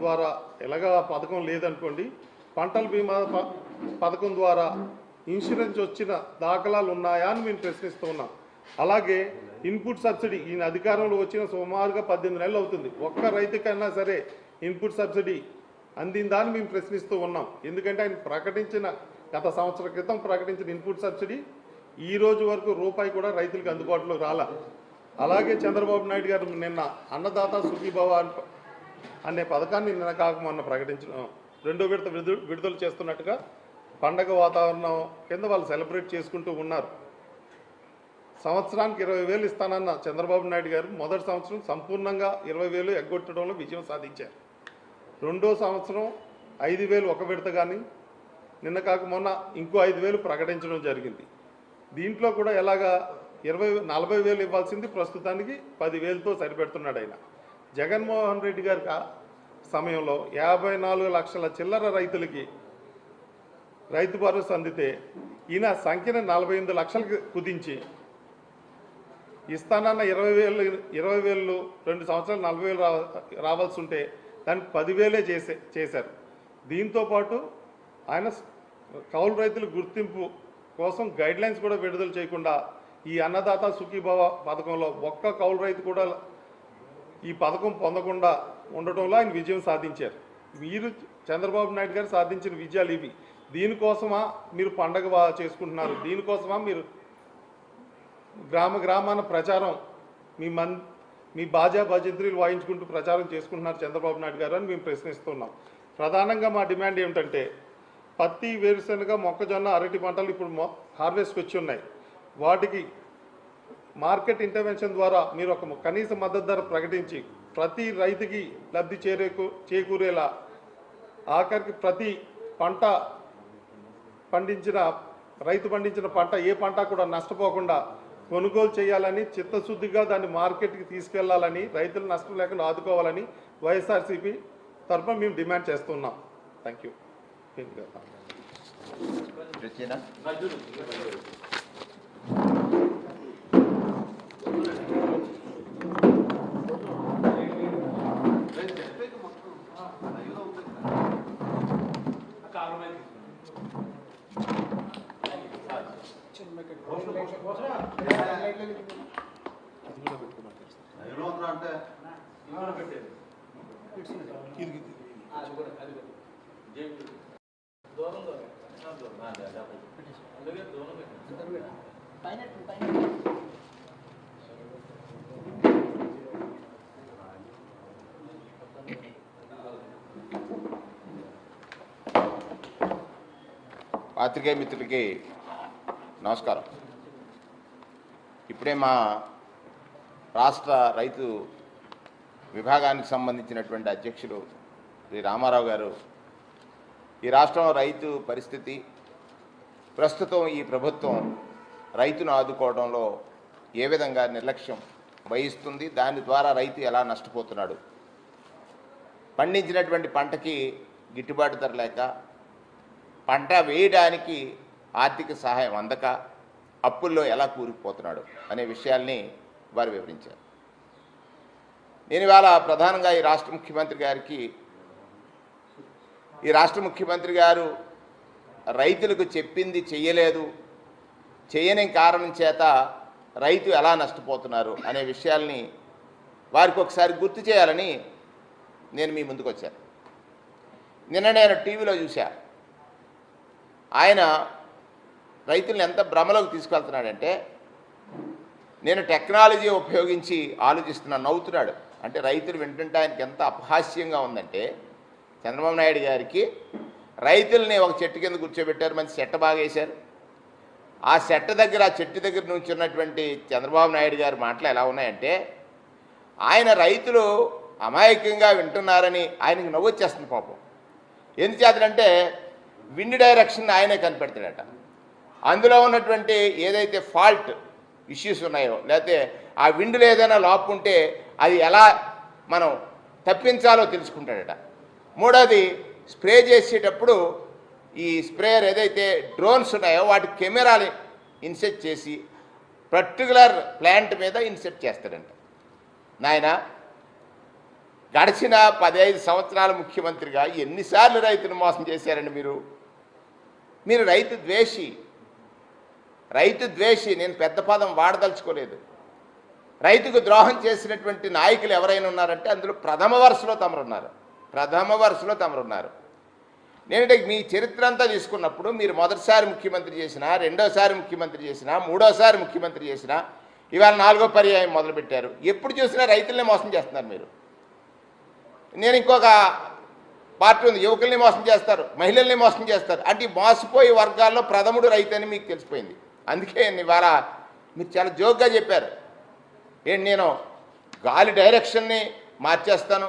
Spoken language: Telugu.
ద్వారా ఎలాగా పథకం లేదనుకోండి పంటల బీమా ప- పథకం ద్వారా ఇన్సూరెన్స్ వచ్చిన దాఖలాలు ఉన్నాయా అని మేము ప్రశ్నిస్తూ ఉన్నాం. అలాగే ఇన్పుట్ సబ్సిడీ ఈయన అధికారంలో వచ్చిన సుమారుగా పద్దెనిమిది నెలలు అవుతుంది. ఒక్క రైతుకైనా సరే ఇన్పుట్ సబ్సిడీ అందిందా అని మేము ప్రశ్నిస్తూ ఉన్నాం. ఎందుకంటే ఆయన ప్రకటించిన గత సంవత్సరం క్రితం ప్రకటించిన ఇన్పుట్ సబ్సిడీ ఈ రోజు వరకు రూపాయి కూడా రైతులకు అందుబాటులో రాలా. అలాగే చంద్రబాబు నాయుడు గారు నిన్న అన్నదాత సుఖీభవ అనే పథకాన్ని నిన్న కాక మొన్న ప్రకటించడం రెండో విడత విడుదల విడుదల చేస్తున్నట్టుగా పండగ వాతావరణం కింద వాళ్ళు సెలబ్రేట్ చేసుకుంటూ ఉన్నారు. సంవత్సరానికి ఇరవై వేలు ఇస్తానన్న చంద్రబాబు నాయుడు గారు మొదటి సంవత్సరం సంపూర్ణంగా ఇరవై వేలు ఎగ్గొట్టడంలో విజయం సాధించారు. రెండో సంవత్సరం ఐదు వేలు ఒక విడత కానీ నిన్న కాక మొన్న ఇంకో ఐదు వేలు ప్రకటించడం జరిగింది. దీంట్లో కూడా ఎలాగా ఇరవై నలభై వేలు ఇవ్వాల్సింది ప్రస్తుతానికి పదివేలతో సరిపెడుతున్నాడు ఆయన. జగన్మోహన్ రెడ్డి గారి సమయంలో యాభై నాలుగు లక్షల చిల్లర రైతులకి రైతు భరోసా అందితే ఈయన సంఖ్యను నలభై ఎనిమిది లక్షలకు కుదించి ఇస్తానన్న ఇరవై వేలు ఇరవై వేలు రెండు సంవత్సరాలు నలభై వేలు రావాల్సి ఉంటే దానికి పదివేలే చేసే చేశారు. దీంతో పాటు ఆయన కౌలు రైతుల గుర్తింపు కోసం గైడ్లైన్స్ కూడా విడుదల చేయకుండా ఈ అన్నదాత సుఖీభవ పథకంలో ఒక్క కౌలు రైతు కూడా ఈ పథకం పొందకుండా ఉండటంలో ఆయన విజయం సాధించారు. మీరు చంద్రబాబు నాయుడు గారు సాధించిన విజయాలు ఇవి. దీనికోసమా మీరు పండగ చేసుకుంటున్నారు? దీనికోసమా మీరు గ్రామ గ్రామాన ప్రచారం మీ మన్ మీ బాజా భజంత్రీలు వాయించుకుంటూ ప్రచారం చేసుకుంటున్నారు చంద్రబాబు నాయుడు గారు అని మేము ప్రశ్నిస్తున్నాం. ప్రధానంగా మా డిమాండ్ ఏమిటంటే పత్తి వేరుశనగ మొక్కజొన్న అరటి పంటలు ఇప్పుడు మొ హార్వెస్ట్కి వచ్చి ఉన్నాయి. వాటికి మార్కెట్ ఇంటర్వెన్షన్ ద్వారా మీరు ఒక కనీస మద్దతు ధర ప్రకటించి ప్రతి రైతుకి లబ్ధి చేరేకు చేకూరేలా ఆఖరికి ప్రతి పంట పండించిన రైతు పండించిన పంట ఏ పంట కూడా నష్టపోకుండా కొనుగోలు చేయాలని చిత్తశుద్ధిగా దాన్ని మార్కెట్కి తీసుకెళ్ళాలని రైతులు నష్టం లేకుండా ఆదుకోవాలని వైఎస్ఆర్సీపీ తరఫున మేము డిమాండ్ చేస్తున్నాం. థ్యాంక్ యూ రుచినా పాత్రికేయ మిత్రులకి నమస్కారం. ఇప్పుడే మా రాష్ట్ర రైతు విభాగానికి సంబంధించినటువంటి అధ్యక్షులు శ్రీ రామారావు గారు ఈ రాష్ట్రం రైతు పరిస్థితి ప్రస్తుతం ఈ ప్రభుత్వం రైతును ఆదుకోవడంలో ఏ విధంగా నిర్లక్ష్యం వహిస్తుంది దాని ద్వారా రైతు ఎలా నష్టపోతున్నాడు? పండించినటువంటి పంటకి గిట్టుబాటు ధర లేక పంట వేయడానికి ఆర్థిక సహాయం అందక అప్పుల్లో ఎలా కూరుకుపోతున్నాడు అనే విషయాల్ని వారు వివరించారు. నేను ఇవాళ ప్రధానంగా ఈ రాష్ట్ర ముఖ్యమంత్రి గారికి ఈ రాష్ట్ర ముఖ్యమంత్రి గారు రైతులకు చెప్పింది చెయ్యలేదు చేయని కారణం చేత రైతు ఎలా నష్టపోతున్నారు అనే విషయాల్ని వారికి ఒకసారి గుర్తు చేయాలని నేను మీ ముందుకు వచ్చాను. నిన్న నేను టీవీలో చూశా. ఆయన రైతులను ఎంత భ్రమలోకి తీసుకెళ్తున్నాడంటే నేను టెక్నాలజీ ఉపయోగించి ఆలోచిస్తున్నాను నవ్వుతున్నాడు. అంటే రైతులు వింటుంటే ఆయనకి ఎంత అపహాస్యంగా ఉందంటే చంద్రబాబు నాయుడు గారికి రైతుల్ని ఒక చెట్టు కింద కూర్చోబెట్టారు మంచి సెట్ట బాగా వేశారు. ఆ సెట్ట దగ్గర ఆ చెట్టు దగ్గర నుంచి ఉన్నటువంటి చంద్రబాబు నాయుడు గారి మాటలు ఎలా ఉన్నాయంటే ఆయన రైతులు అమాయకంగా వింటున్నారని ఆయనకి నవ్వొచ్చేస్తుంది పాపం. ఎందుచేతంటే విండ్ డైరెక్షన్ ఆయనే కనిపెడతాడట. అందులో ఉన్నటువంటి ఏదైతే ఫాల్ట్ ఇష్యూస్ ఉన్నాయో లేకపోతే ఆ విండ్లో ఏదైనా లాప్ ఉంటే అది ఎలా మనం తప్పించాలో తెలుసుకుంటాడట. మూడోది స్ప్రే చేసేటప్పుడు ఈ స్ప్రేయర్ ఏదైతే డ్రోన్స్ ఉన్నాయో వాటి కెమెరాలు ఇన్సెట్ చేసి పర్టికులర్ ప్లాంట్ మీద ఇన్సెట్ చేస్తాడంట. నాయన గడిచిన పదహైదు సంవత్సరాల ముఖ్యమంత్రిగా ఎన్నిసార్లు రైతును మోసం చేశారండి మీరు? మీరు రైతు ద్వేషి రైతు ద్వేషి నేను పెద్ద పదం వాడదలుచుకోలేదు. రైతుకు ద్రోహం చేసినటువంటి నాయకులు ఎవరైనా ఉన్నారంటే అందులో ప్రథమ వరుసలో తమరున్నారు. ప్రథమ వరుసలో తమరున్నారు. నేనంటే మీ చరిత్ర అంతా తీసుకున్నప్పుడు మీరు మొదటిసారి ముఖ్యమంత్రి చేసినా రెండోసారి ముఖ్యమంత్రి చేసినా మూడోసారి ముఖ్యమంత్రి చేసినా ఇవాళ నాలుగో పర్యాయం మొదలుపెట్టారు. ఎప్పుడు చూసినా రైతులనే మోసం చేస్తున్నారు మీరు. నేను ఇంకొక పార్టీ ఉంది యువకుల్ని మోసం చేస్తారు మహిళల్ని మోసం చేస్తారు. అంటే మోసపోయే వర్గాల్లో ప్రథముడు రైతు అని మీకు తెలిసిపోయింది. అందుకే ఇవాళ మీరు చాలా జోక్గా చెప్పారు. ఏంటి నేను గాలి డైరెక్షన్ని మార్చేస్తాను.